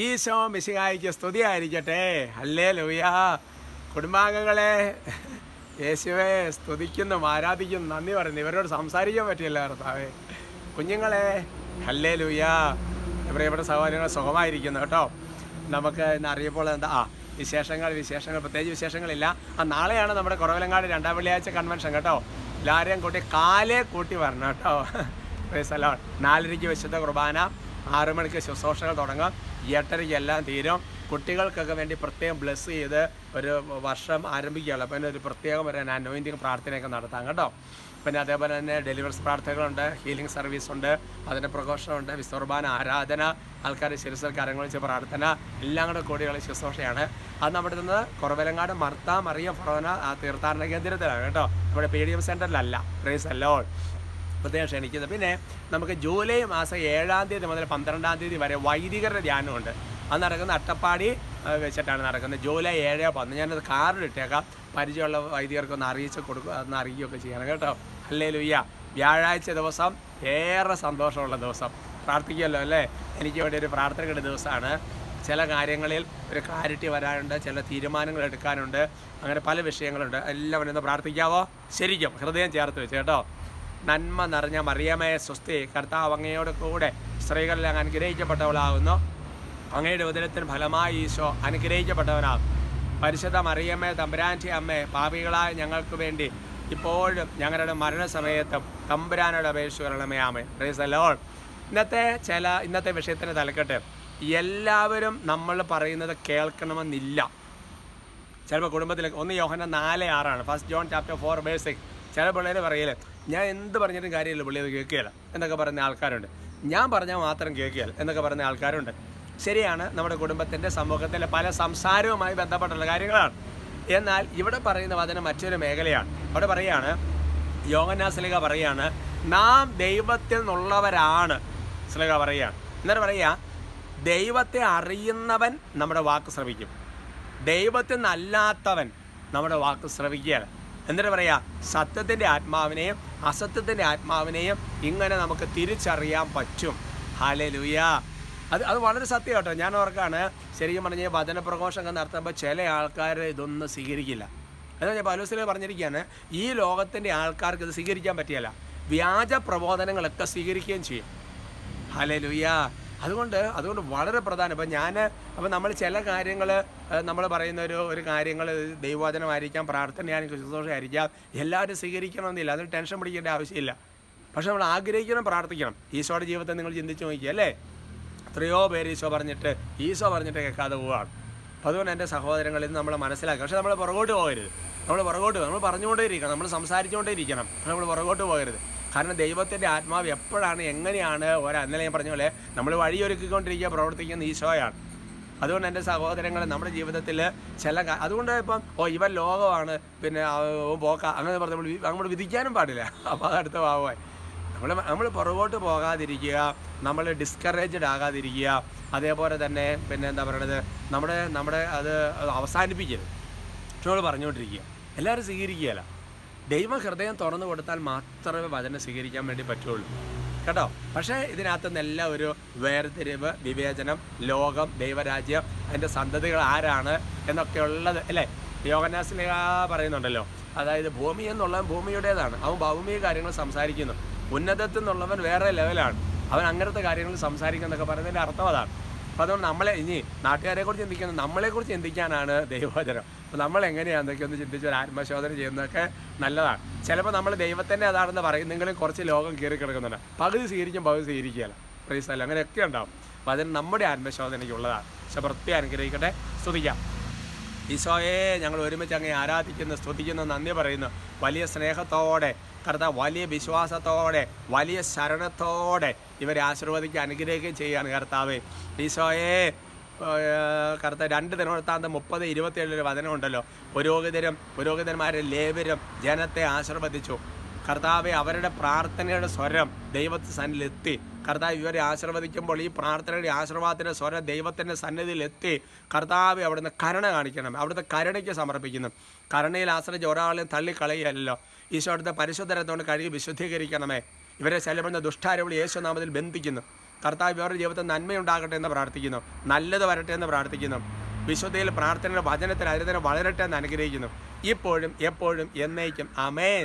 ഈശോ മിശിഹായിക്ക് സ്തുതിയായിരിക്കട്ടെ. അല്ലേ ലൂയ കുടുംബാംഗങ്ങളെ യേശുവെ സ്തുതിക്കുന്നു ആരാധിക്കുന്നു നന്ദി പറയുന്നു. ഇവരോട് സംസാരിക്കാൻ പറ്റില്ല കർത്താവേ. കുഞ്ഞുങ്ങളെ ഹല്ലേ ലൂയ പ്രിയപ്പെട്ട സഹോദരങ്ങൾ സുഖമായിരിക്കുന്നു കേട്ടോ. നമുക്ക് ഇന്ന് അറിയപ്പോൾ എന്താ ആ വിശേഷങ്ങൾ വിശേഷങ്ങൾ പ്രത്യേകിച്ച് വിശേഷങ്ങളില്ല. ആ നാളെയാണ് നമ്മുടെ കുറവിലങ്ങാട് രണ്ടാം വെള്ളിയാഴ്ച കൺവെൻഷൻ കേട്ടോ. എല്ലാവരെയും കൂട്ടി കാലേ കൂട്ടി വരണം കേട്ടോ. നാലരയ്ക്ക് വിശുദ്ധ കുർബാന. ആറു മണിക്ക് ശുശ്രൂഷകൾ തുടങ്ങും. എട്ടരയ്ക്ക് എല്ലാം തീരും. കുട്ടികൾക്കൊക്കെ വേണ്ടി പ്രത്യേകം ബ്ലെസ് ചെയ്ത് ഒരു വർഷം ആരംഭിക്കുകയുള്ളൂ. അപ്പം ഒരു പ്രത്യേകം ഒരു അനോയിന്റിങ് പ്രാർത്ഥനയൊക്കെ നടത്താം കേട്ടോ. പിന്നെ അതേപോലെ തന്നെ ഡെലിവറി പ്രാർത്ഥനകളുണ്ട് ഹീലിംഗ് സർവീസ് ഉണ്ട് അതിന്റെ പ്രഘോഷമുണ്ട് വിശ്വർബാന ആരാധന ആൾക്കാർ ശിരസിൽ കരങ്ങൾ വെച്ച് പ്രാർത്ഥന എല്ലാം കൂടെ കൂടിയുള്ള ശുശ്രൂഷയാണ്. അത് നമ്മുടെ നിന്ന് കുറവലങ്ങാട് മർത്താം മറിയ ഫറോന ആ തീർത്ഥാടന കേന്ദ്രത്തിലാണ് കേട്ടോ. നമ്മുടെ പി ഡി എം സെന്ററിലല്ല പ്രൈസ് അല്ലോ പ്രത്യേകം ക്ഷണിക്കുന്നത്. പിന്നെ നമുക്ക് ജൂലൈ മാസം ഏഴാം തീയതി മുതൽ പന്ത്രണ്ടാം തീയതി വരെ വൈദികരുടെ ധ്യാനമുണ്ട്. അത് നടക്കുന്ന അട്ടപ്പാടി വെച്ചിട്ടാണ് നടക്കുന്നത്. ജൂലൈ ഏഴ് പന്ത് ഞാനത് കാറിലിട്ടേക്കാം പരിചയമുള്ള വൈദികർക്ക് ഒന്ന് അറിയിച്ച് കൊടുക്കുക അതൊന്ന് അറിയിക്കുകയൊക്കെ ചെയ്യണം കേട്ടോ. അല്ലേ ലുയ്യ വ്യാഴാഴ്ച ദിവസം ഏറെ സന്തോഷമുള്ള ദിവസം. പ്രാർത്ഥിക്കുമല്ലോ അല്ലേ? എനിക്ക് വേണ്ടി ഒരു പ്രാർത്ഥനയുടെ ദിവസമാണ്. ചില കാര്യങ്ങളിൽ ഒരു ക്ലാരിറ്റി വരാനുണ്ട് ചില തീരുമാനങ്ങൾ എടുക്കാനുണ്ട്. അങ്ങനെ പല വിഷയങ്ങളുണ്ട്. എല്ലാവരും ഒന്ന് പ്രാർത്ഥിക്കാവോ? ശരിക്കും ഹൃദയം ചേർത്ത് വെച്ച് കേട്ടോ. നന്മ നിറഞ്ഞ മറിയമയെ സ്വസ്തി. കർത്താവ് അങ്ങയോട് കൂടെ സ്ത്രീകളിൽ അങ്ങ് അനുഗ്രഹിക്കപ്പെട്ടവളാകുന്നു. അങ്ങയുടെ ഉദരത്തിന് ഫലമായി ഈശോ അനുഗ്രഹിക്കപ്പെട്ടവനാകും. പരിശുദ്ധ മറിയമ്മേ തമ്പുരാന്റെ അമ്മേ പാപികളായ ഞങ്ങൾക്ക് വേണ്ടി ഇപ്പോഴും ഞങ്ങളുടെ മരണസമയത്തും തമ്പുരാനോട് പ്രൈസ് ലോൾ ഇന്നത്തെ ചില ഇന്നത്തെ വിഷയത്തിന് തലക്കെട്ട്. എല്ലാവരും നമ്മൾ പറയുന്നത് കേൾക്കണമെന്നില്ല. ചിലപ്പോൾ കുടുംബത്തിലേക്ക് ഒന്ന് യോഹന നാല് ആറാണ്. First John chapter four basic ചില പിള്ളേർ പറയൽ ഞാൻ എന്ത് പറഞ്ഞിട്ടും കാര്യമില്ല പുള്ളി അത് കേൾക്കുകയില്ല എന്നൊക്കെ പറയുന്ന ആൾക്കാരുണ്ട്. ഞാൻ പറഞ്ഞാൽ മാത്രം കേൾക്കുകയില്ല എന്നൊക്കെ പറയുന്ന ആൾക്കാരുണ്ട്. ശരിയാണ് നമ്മുടെ കുടുംബത്തിന്റെ സമൂഹത്തിലെ പല സംസാരവുമായി ബന്ധപ്പെട്ടുള്ള കാര്യങ്ങളാണ്. എന്നാൽ ഇവിടെ പറയുന്ന വചനം മറ്റൊരു മേഖലയാണ്. അവിടെ പറയുകയാണ് യോഗനാസ്ലിക പറയുകയാണ് നാം ദൈവത്തിൽ നിന്നുള്ളവരാണ് സ്ലിക പറയുകയാണ് എന്നിട്ട് പറയുക ദൈവത്തെ അറിയുന്നവൻ നമ്മുടെ വാക്ക് ശ്രവിക്കും. ദൈവത്തിൽ നിന്നല്ലാത്തവൻ നമ്മുടെ വാക്ക് ശ്രവിക്കുകയാണ് എന്നിട്ട് പറയാ? സത്യത്തിന്റെ ആത്മാവിനെയും അസത്യത്തിന്റെ ആത്മാവിനെയും ഇങ്ങനെ നമുക്ക് തിരിച്ചറിയാൻ പറ്റും. ഹാലേ അത് അത് വളരെ സത്യം കേട്ടോ. ഞാൻ ഓർക്കാണ് ശരിക്കും പറഞ്ഞ വചനപ്രഘോഷമൊക്കെ നടത്തുമ്പോൾ ചില ആൾക്കാർ ഇതൊന്നും സ്വീകരിക്കില്ല. എന്നാൽ ഞാൻ പലോസിലെ പറഞ്ഞിരിക്കുകയാണ് ഈ ലോകത്തിന്റെ ആൾക്കാർക്ക് ഇത് സ്വീകരിക്കാൻ പറ്റിയല്ല. വ്യാജ പ്രബോധനങ്ങളൊക്കെ സ്വീകരിക്കുകയും ചെയ്യും. ഹലേ അതുകൊണ്ട് അതുകൊണ്ട് വളരെ പ്രധാനം. ഇപ്പം ഞാൻ അപ്പം നമ്മൾ ചില കാര്യങ്ങൾ നമ്മൾ പറയുന്ന ഒരു ഒരു കാര്യങ്ങൾ ദൈവവചനമായിരിക്കാം പ്രാർത്ഥനയായിരിക്കും ശുശ്രൂഷയായിരിക്കാം എല്ലാവരും സ്വീകരിക്കണമെന്നില്ല. അതിന് ടെൻഷൻ പിടിക്കേണ്ട ആവശ്യമില്ല. പക്ഷെ നമ്മൾ ആഗ്രഹിക്കണം പ്രാർത്ഥിക്കണം. ഈശോയുടെ ജീവിതത്തെ നിങ്ങൾ ചിന്തിച്ച് നോക്കി അല്ലേ? എത്രയോ പേര് ഈശോ പറഞ്ഞിട്ട് ഈശോ പറഞ്ഞിട്ട് കേൾക്കാതെ പോവാണ്. അപ്പോൾ അതുകൊണ്ട് എന്റെ സഹോദരങ്ങളിൽ നിന്ന് നമ്മൾ മനസ്സിലാക്കുക പക്ഷേ നമ്മൾ പുറകോട്ട് പോകരുത്. നമ്മൾ പുറകോട്ട്. നമ്മൾ പറഞ്ഞുകൊണ്ടേ ഇരിക്കണം നമ്മൾ സംസാരിച്ചുകൊണ്ടേ ഇരിക്കണം നമ്മൾ പുറകോട്ട് പോകരുത്. കാരണം ദൈവത്തിന്റെ ആത്മാവ് എപ്പോഴാണ് എങ്ങനെയാണ്? ഓരോ അന്നലെ ഞാൻ പറഞ്ഞ പോലെ നമ്മൾ വഴിയൊരുക്കിക്കൊണ്ടിരിക്കുക പ്രവർത്തിക്കുന്ന ഈശോയാണ്. അതുകൊണ്ട് എന്റെ സഹോദരങ്ങൾ നമ്മുടെ ജീവിതത്തിൽ ചില അതുകൊണ്ട് ഇപ്പം ഓ ഇവൻ ലോകമാണ് പിന്നെ പോക്ക അങ്ങനെ പറഞ്ഞ് നമ്മൾ നമ്മൾ വിധിക്കാനും പാടില്ല. അപ്പോൾ അതടുത്ത ഭാവമായി നമ്മൾ നമ്മൾ പുറകോട്ട് പോകാതിരിക്കുക നമ്മൾ ഡിസ്കറേജ്ഡ് ആകാതിരിക്കുക അതേപോലെ തന്നെ പിന്നെ എന്താ പറയണത് നമ്മുടെ നമ്മുടെ അത് അവസാനിപ്പിക്കരുത്. നമ്മൾ പറഞ്ഞുകൊണ്ടിരിക്കുക. എല്ലാവരും സ്വീകരിക്കുകയല്ല. ദൈവം ഹൃദയം തുറന്നു കൊടുത്താൽ മാത്രമേ വചനം സ്വീകരിക്കാൻ വേണ്ടി പറ്റുള്ളൂ. കേട്ടോ? പക്ഷേ ഇതിനകത്ത് നിന്നെല്ലാം ഒരു വേർതിരിവ് വിവേചനം ലോകം ദൈവരാജ്യം അതിന്റെ സന്തതികൾ ആരാണ് എന്നൊക്കെ ഉള്ളത് അല്ലേ? യോഗനാസിലിക പറയുന്നുണ്ടല്ലോ. അതായത് ഭൂമി എന്നുള്ളവൻ ഭൂമിയുടേതാണ്. അവൻ ഭൗമിക കാര്യങ്ങൾ സംസാരിക്കുന്നു. ഉന്നതത്തിൽ നിന്നുള്ളവൻ വേറെ ലെവലാണ് അവൻ അങ്ങനത്തെ കാര്യങ്ങൾ സംസാരിക്കുന്നതൊക്കെ പറയുന്നതിന്റെ അർത്ഥം അതാണ്. അപ്പോൾ അതുകൊണ്ട് നമ്മളെ ഇനി നാട്ടുകാരെ കുറിച്ച് ചിന്തിക്കുന്നത് നമ്മളെക്കുറിച്ച് ചിന്തിക്കാനാണ് ദൈവവചനം. അപ്പോൾ നമ്മൾ എങ്ങനെയാണ് എന്തൊക്കെ ഒന്ന് ചിന്തിച്ച് ഒരു ആത്മശോധന ചെയ്യുന്നതൊക്കെ നല്ലതാണ്. ചിലപ്പോൾ നമ്മൾ ദൈവത്തിന്റെ അതാണെന്ന് പറയുന്നെങ്കിലും കുറച്ച് ലോകം കയറി കിടക്കുന്നുണ്ട്. പകുതി സ്വീകരിക്കും പകുതി സ്വീകരിക്കുകയല്ല. അല്ല അങ്ങനെയൊക്കെ ഉണ്ടാവും. അപ്പോൾ അതിന് നമ്മുടെ ആത്മശോധനയ്ക്കുള്ളതാണ്. പക്ഷെ വൃത്തി അനുഗ്രഹിക്കട്ടെ. സ്തുതിക്കാം. ഈശോയെ ഞങ്ങൾ ഒരുമിച്ച് അങ്ങനെ ആരാധിക്കുന്നു സ്തുതിക്കുന്നു നന്ദി പറയുന്നു. വലിയ സ്നേഹത്തോടെ കർത്താവ് വലിയ വിശ്വാസത്തോടെ വലിയ ശരണത്തോടെ ഇവരെ ആശീർവദിക്കുക അനുഗ്രഹിക്കുകയും ചെയ്യുകയാണ് കർത്താവ്. ഈശോയെ കറുത്ത രണ്ട് ദിനവൃത്താന്തം മുപ്പത് ഇരുപത്തിയേഴിലൊരു വചനമുണ്ടല്ലോ പുരോഹിതരും പുരോഹിതന്മാരും ലേവരും ജനത്തെ ആശീർവദിച്ചു. കർത്താവെ അവരുടെ പ്രാർത്ഥനയുടെ സ്വരം ദൈവത്തിന് സന്നിധിയിലെത്തി കർത്താവ് ഇവരെ ആശീർവദിക്കുമ്പോൾ ഈ പ്രാർത്ഥനയുടെ ആശീർവാദത്തിന്റെ സ്വരം ദൈവത്തിന്റെ സന്നിധിയിലെത്തി കർത്താവ് അവിടുന്ന് കരുണ കാണിക്കണം. അവിടുത്തെ കരുണയ്ക്ക് സമർപ്പിക്കുന്നു. കരുണയിൽ ആശ്രയിച്ച് ഒരാളെയും തള്ളിക്കളയല്ലോ ഈശോ അവിടുത്തെ പരിശുദ്ധരത്തോണ്ട് കഴുകി വിശുദ്ധീകരിക്കണമേ. ഇവരെ ശല്യപ്പെടുന്ന ദുഷ്ടാരവിളി യേശുനാമത്തിൽ ബന്ധിക്കുന്നു. കർത്താവ് ഇവരുടെ ജീവിതത്തിൽ നന്മയുണ്ടാകട്ടെ എന്ന് പ്രാർത്ഥിക്കുന്നു. നല്ലത് വരട്ടെ എന്ന് പ്രാർത്ഥിക്കുന്നു. വിശുദ്ധയിൽ പ്രാർത്ഥനയുടെ വചനത്തിൽ അതിനെ വളരട്ടെ എന്ന് അനുഗ്രഹിക്കുന്നു. ഇപ്പോഴും എപ്പോഴും എന്നേക്കും. അമേൻ